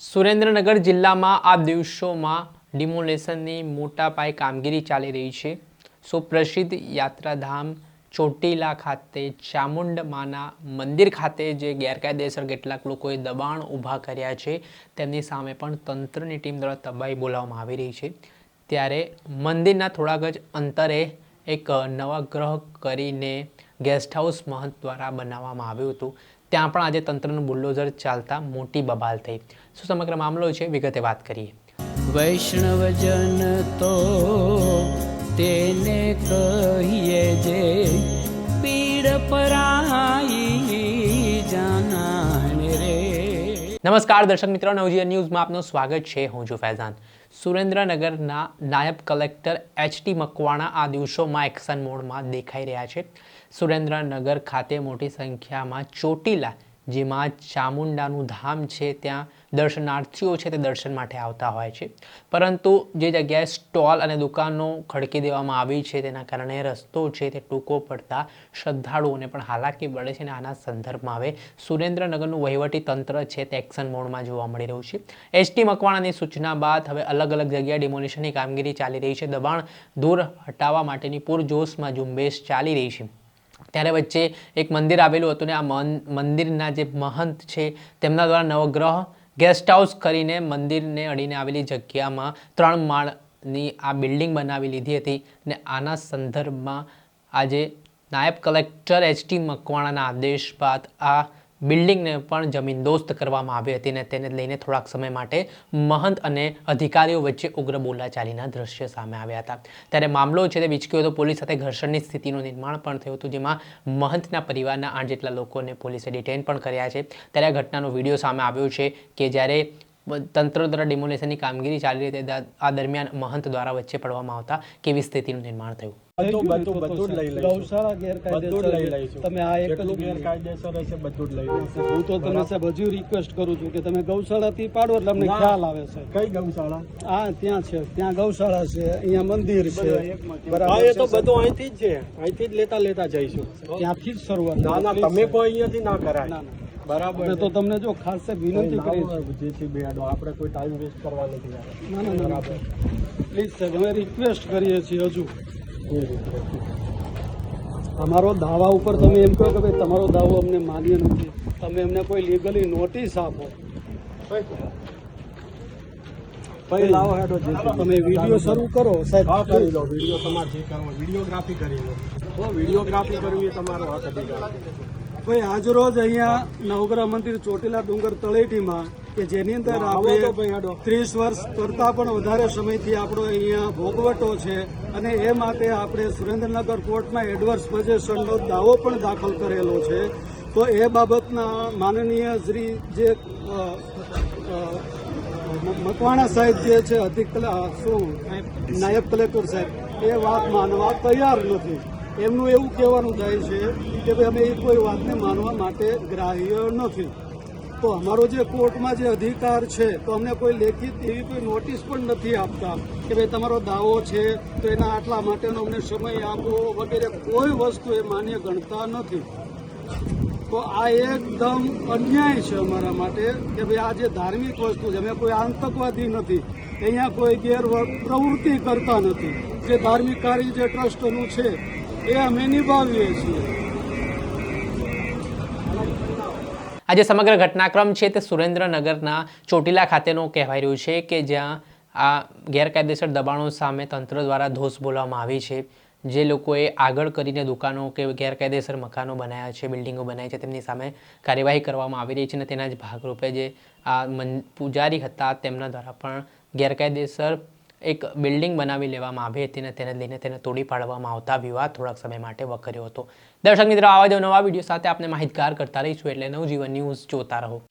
સુરેન્દ્રનગર જિલ્લામાં આ દિવસોમાં ડિમોલેશનની મોટા પાયે કામગીરી ચાલી રહી છે. સુપ્રસિદ્ધ યાત્રાધામ ચોટીલા ખાતે ચામુંડ માના મંદિર ખાતે જે ગેરકાયદેસર કેટલાક લોકોએ દબાણ ઊભા કર્યા છે, તેમની સામે પણ તંત્રની ટીમ દ્વારા તબાહી બોલાવવામાં આવી રહી છે. ત્યારે મંદિરના થોડાક જ અંતરે એક નવાગ્રહ કરીને ગેસ્ટ હાઉસ મહંત દ્વારા બનાવવામાં આવ્યું હતું. ત્યાં પણ આજે તંત્રનું બુલ્ડોઝર ચાલતા મોટી બબાલ થઈ. શું સમગ્ર મામલો છે? વિગતે વાત કરીએ. વૈષ્ણવજન તો તેને કહીએ જે પીડ પરાઈ જાના રે. નમસ્કાર દર્શક મિત્રો નવજીવન ન્યૂઝમાં આપનું સ્વાગત છે. હું છું ફૈઝાન. સુરેન્દ્રનગરના નાયબ કલેક્ટર એચ ટી મકવાણા આ દિવસોમાં એક્શન મોડમાં દેખાઈ રહ્યા છે. સુરેન્દ્રનગર ખાતે મોટી સંખ્યામાં ચોટીલા, જેમાં ચામુંડાનું ધામ છે, ત્યાં દર્શનાર્થીઓ છે તે દર્શન માટે આવતા હોય છે. પરંતુ જે જગ્યાએ સ્ટોલ અને દુકાનો ખડકી દેવામાં આવી છે તેના કારણે રસ્તો છે તે ટૂંકો પડતા શ્રદ્ધાળુઓને પણ હાલાકી પડે છે અને આના સંદર્ભમાં હવે સુરેન્દ્રનગરનું વહીવટી તંત્ર છે તે એક્શન મોડમાં જોવા મળી રહ્યું છે. એસટી મકવાણાની સૂચના બાદ હવે અલગ અલગ જગ્યાએ ડિમોલિશનની કામગીરી ચાલી રહી છે. દબાણ દૂર હટાવવા માટેની પૂરજોશમાં ઝુંબેશ ચાલી રહી છે. ત્યારે વચ્ચે એક મંદિર આવેલું હતું ને આ મંદિરના જે મહંત છે તેમના દ્વારા નવગ્રહ ગેસ્ટ હાઉસ કરીને મંદિરને અડીને આવેલી જગ્યામાં ત્રણ માળની આ બિલ્ડિંગ બનાવી લીધી હતી ને આના સંદર્ભમાં આજે નાયબ કલેક્ટર એચ ટી મકવાણાના આદેશ બાદ આ બિલ્ડિંગને પણ જમીનદોસ્ત કરવામાં આવી હતી ને તેને લઈને થોડાક સમય માટે મહંત અને અધિકારીઓ વચ્ચે ઉગ્ર બોલાચાલીના દ્રશ્ય સામે આવ્યા હતા. ત્યારે મામલો છે તે વિચક્યો હતો. પોલીસ સાથે ઘર્ષણની સ્થિતિનું નિર્માણ પણ થયું હતું, જેમાં મહંતના પરિવારના આઠ જેટલા લોકોને પોલીસે ડિટેન પણ કર્યા છે. ત્યારે આ ઘટનાનો વીડિયો સામે આવ્યો છે કે જ્યારે તંત્ર દ્વારા ડિમોલેશનની કામગીરી ચાલી રહી હતી, આ દરમિયાન મહંત દ્વારા વચ્ચે પડવામાં આવતા કેવી સ્થિતિનું નિર્માણ થયું? બધું બધું બધું જ લઈ લઈશું. ગૌશાળા બધું લઈ લઈશું. તમે આ એક જ ગેરકાયદેસર હશે બધું જ લઈ લઈશું. હું તો તમને સાહેબ હજુ રિક્વેસ્ટ કરું છું કે તમે ગૌશાળાથી પાડો એટલે અમને ખ્યાલ આવે છે કઈ ગૌશાળા? આ ત્યાં છે ત્યાં ગૌશાળા છે અહીંયા મંદિર છે. હા એ તો બધું અહીંથી જ છે. અહીંથી જ લેતા લેતા જઈશું. ત્યાંથી જ શરૂઆત ના ના તમે કોઈ અહીંયાથી ના ના, કરાય બરાબર તો તમને જો ખાસ વિનંતી કરી છે જેથી બેડો આપણે કોઈ ટાઈમ વેસ્ટ કરવા નથી આવ્યા. ના ના ના. બરાબર. પ્લીઝ સાહેબ અમે રિક્વેસ્ટ કરીએ છીએ હજુ. અમારો દાવા ઉપર તમે એમ કહો કે ભાઈ તમારો દાવો અમને માન્ય નથી. તમે એમને કોઈ લીગલી નોટિસ આપો. ભાઈ લાવો હેડો તમે વીડિયો શરૂ કરો સાહેબ. કરી લો વીડિયો તમારે જે કરવો વિડીયોગ્રાફી કરી લો. વિડીયોગ્રાફી કરવી એ તમારો હક અધિકાર. ભાઈ આજરોજ અહીંયા નવગ્રહ મંદિર ચોટીલા ડુંગર તળેટીમાં કે જેની અંદર આપણે ત્રીસ વર્ષ કરતાં પણ વધારે સમયથી આપણો અહીંયા ભોગવટો છે અને એ માટે આપણે સુરેન્દ્રનગર કોર્ટમાં એડવર્સ પોઝેશનનો દાવો પણ દાખલ કરેલો છે. તો એ બાબતના માનનીય શ્રી જે મકવાણા સાહેબ જે છે અધિક શું નાયબ કલેક્ટર સાહેબ એ વાત માનવા તૈયાર નથી. એમનું એવું કહેવાનું થાય છે કે ભાઈ અમે એ કોઈ વાતને માનવા માટે ગ્રાહ્ય નથી. તો અમારો જે કોર્ટમાં જે અધિકાર છે, તો અમને કોઈ લેખિત એવી કોઈ નોટિસ પણ નથી આપતા કે ભાઈ તમારો દાવો છે, તો એના આટલા માટેનો અમને સમય આપો વગેરે કોઈ વસ્તુ એ માન્ય ગણતા નથી. તો આ એકદમ અન્યાય છે અમારા માટે કે ભાઈ આ જે ધાર્મિક વસ્તુ છે, અમે કોઈ આતંકવાદી નથી. અહીંયા કોઈ ગેર પ્રવૃત્તિ કરતા નથી. જે ધાર્મિક કાર્ય જે ટ્રસ્ટનું છે, એ અમે નિભાવીએ છીએ. આજે સમગ્ર ઘટનાક્રમ છે તે સુરેન્દ્રનગરના ચોટીલા ખાતેનું કહેવાય રહ્યું છે કે જ્યાં આ ગેરકાયદેસર દબાણો સામે તંત્ર દ્વારા ધોષ બોલવામાં આવી છે. જે લોકોએ આગળ કરીને દુકાનો કે ગેરકાયદેસર મકાનો બનાવ્યા છે, બિલ્ડિંગો બનાવી છે, તેમની સામે કાર્યવાહી કરવામાં આવી રહી છે અને તેના જ ભાગરૂપે જે આ પૂજારી હતા તેમના દ્વારા પણ ગેરકાયદેસર એક બિલ્ડિંગ બનાવી લેવામાં આવી હતી અને તેને લઈને તેને તોડી પાડવામાં આવતા વિવાદ થોડાક સમય માટે વકર્યો હતો. દર્શક મિત્રો, આવા જ નવા વીડિયો સાથે આપણે માહિતગાર કરતા રહીશું. એટલે નવજીવન ન્યૂઝ જોતા રહો.